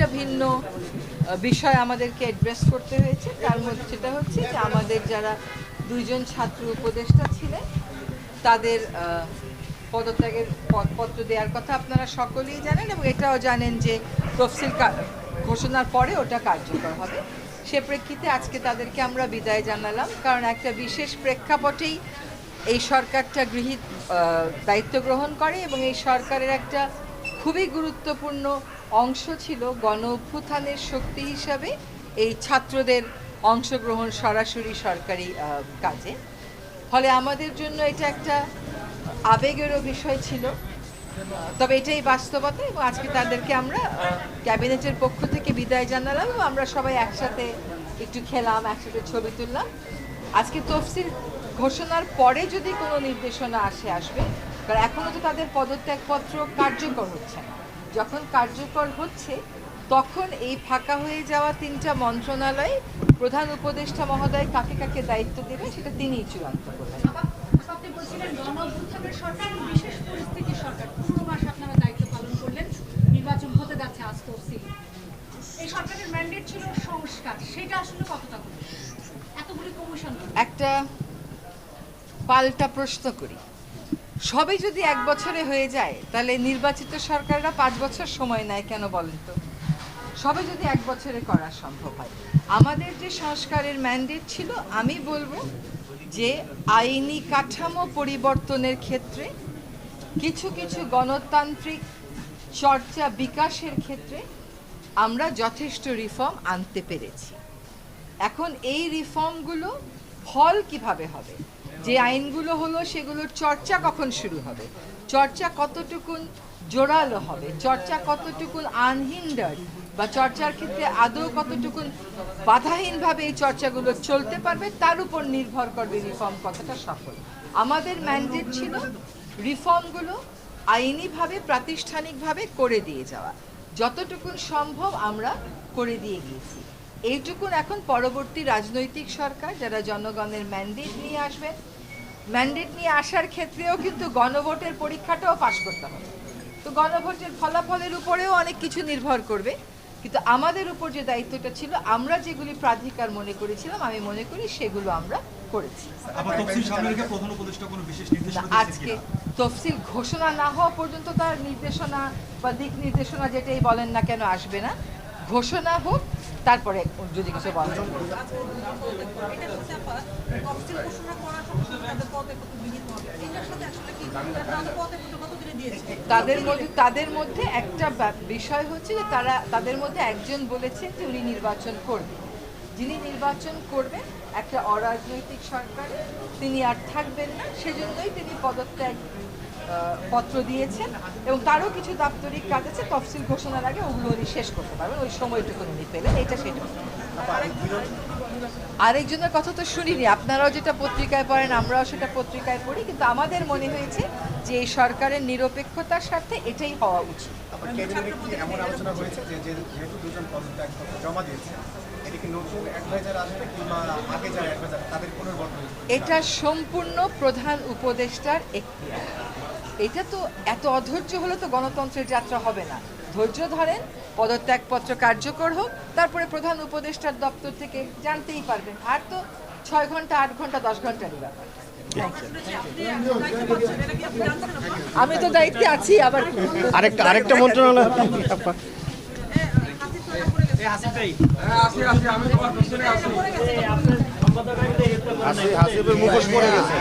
কয়েকটা ভিন্ন বিষয় আমাদেরকে অ্যাড্রেস করতে হয়েছে। তার মধ্যে সেটা হচ্ছে যে আমাদের যারা দুইজন ছাত্র উপদেষ্টা ছিলেন, তাদের পদত্যাগের পত্র দেওয়ার কথা আপনারা সকলেই জানেন এবং এটাও জানেন যে তফসিল ঘোষণার পরে ওটা কার্যকর হবে। সে প্রেক্ষিতে আজকে তাদেরকে আমরা বিদায় জানালাম, কারণ একটা বিশেষ প্রেক্ষাপটেই এই সরকারটা গৃহীত দায়িত্ব গ্রহণ করে এবং এই সরকারের একটা খুবই গুরুত্বপূর্ণ অংশ ছিল গণ অভ্যুত্থানের শক্তি হিসাবে এই ছাত্রদের অংশগ্রহণ সরাসরি সরকারি কাজে। ফলে আমাদের জন্য এটা একটা আবেগেরও বিষয় ছিল। তবে এটাই বাস্তবতা এবং আজকে তাদেরকে আমরা ক্যাবিনেটের পক্ষ থেকে বিদায় জানালাম এবং আমরা সবাই একসাথে একটু খেলাম, একসাথে ছবি তুললাম। আজকে তফসিল ঘোষণার পরে যদি কোনো নির্দেশনা আসে, আসবে, কারণ এখনও তো তাদের পদত্যাগপত্র কার্যকর হচ্ছে না। যখন কার্যকর হচ্ছে তখন এই ফাঁকা হয়ে যাওয়া তিনটা মন্ত্রণালয় প্রধান উপদেষ্টা মহোদয় কাকে কাকে দায়িত্ব দেবে সেটা তিনিই চূড়ান্ত করবেন। বলছিলেন গণ সরকার বিশেষ পরিস্থিতির সরকার। পনেরো মাস আপনারা দায়িত্ব পালন করলেন নির্বাচন হতে যাচ্ছে আজ তফসিল এই সরকারের ম্যান্ডেট ছিল সংস্কার সেটা আসলে কতটা এতগুলি কমিশন একটা পাল্টা প্রশ্ন করি। সবই যদি এক বছরে হয়ে যায়, তাহলে নির্বাচিত সরকাররা পাঁচ বছর সময় নেয় কেন বলেন তো? সবে যদি এক বছরে করা সম্ভব হয়। আমাদের যে সংস্কারের ম্যান্ডেট ছিল, আমি বলব যে আইনি কাঠামো পরিবর্তনের ক্ষেত্রে, কিছু কিছু গণতান্ত্রিক চর্চা বিকাশের ক্ষেত্রে আমরা যথেষ্ট রিফর্ম আনতে পেরেছি। এখন এই রিফর্মগুলো ফল কীভাবে হবে? যে আইনগুলো হলো সেগুলোর চর্চা কখন শুরু হবে? চর্চা কতটুকুন জোরালো হবে? চর্চা কতটুকুন আনহিন্ডার্ড বা চর্চার ক্ষেত্রে আদৌ কতটুকুন বাধাহীনভাবে এই চর্চাগুলো চলতে পারবে? তার উপর নির্ভর করবে রিফর্ম কতটা সফল। আমাদের ম্যান্ডেট ছিল রিফর্মগুলো আইনিভাবে, প্রাতিষ্ঠানিকভাবে করে দিয়ে যাওয়া। যতটুকুন সম্ভব আমরা করে দিয়ে গিয়েছি। এইটুকুন এখন পরবর্তী রাজনৈতিক সরকার, যারা জনগণের ম্যান্ডেট নিয়ে আসবেন ম্যান্ডেট নিয়ে আসার ক্ষেত্রেও কিন্তু গণভোটের পরীক্ষাটাও পাশ করতে হবে। তো গণভোটের ফলাফলের উপরেও অনেক কিছু নির্ভর করবে। কিন্তু আমাদের উপর যে দায়িত্বটা ছিল আমরা যেগুলি প্রাধিকার মনে করেছিলাম আমি মনে করি সেগুলো আমরা করেছি। আজকে তফসিল ঘোষণা না হওয়া পর্যন্ত তার নির্দেশনা বা দিক নির্দেশনা যেটাই বলেন না কেন আসবে না। ঘোষণা হোক তারপরে যদি কিছু বলেন। তাদের মধ্যে তাদের মধ্যে একটা বিষয় হচ্ছে যে তারা, তাদের মধ্যে একজন বলেছে যে উনি নির্বাচন করবেন। যিনি নির্বাচন করবেন, একটা অরাজনৈতিক সরকারে, তিনি আর থাকবেন না, সেজন্যই তিনি পদত্যাগ পত্র দিয়েছেন এবং তারও কিছু দাপ্তরিক কাজ আছে। তফসিল ঘোষণার আগে ওগুলো উনি শেষ করতে পারবেন। ওই সময়টুকু উনি পেলেন এটা সেটা। আরেকজনের কথা তো শুনিনি। আপনারাও যেটা পত্রিকায় পড়েন আমরাও সেটা পত্রিকায় পড়ি। কিন্তু আমাদের মনে হয়েছে যে এই সরকারের নিরপেক্ষতার স্বার্থে এটাই হওয়া উচিত। এটা সম্পূর্ণ প্রধান উপদেষ্টার এখতিয়ার। এটা তো এত অধৈর্য হলে তো গণতন্ত্রের যাত্রা হবে না। ধৈর্য ধরেন পদত্যাগপত্র কার্যকর হোক তারপরে প্রধান উপদেষ্টার দপ্তর থেকে জানতেই পারবেন। আর তো ছয় ঘণ্টা আট ঘণ্টা দশ ঘন্টারই ব্যাপার। আমি তো দায়িত্বে আছি আবার আরেকটা আরেকটা মন্ত্রণালয়। আসিফের মুখোশ পড়ে গেছে।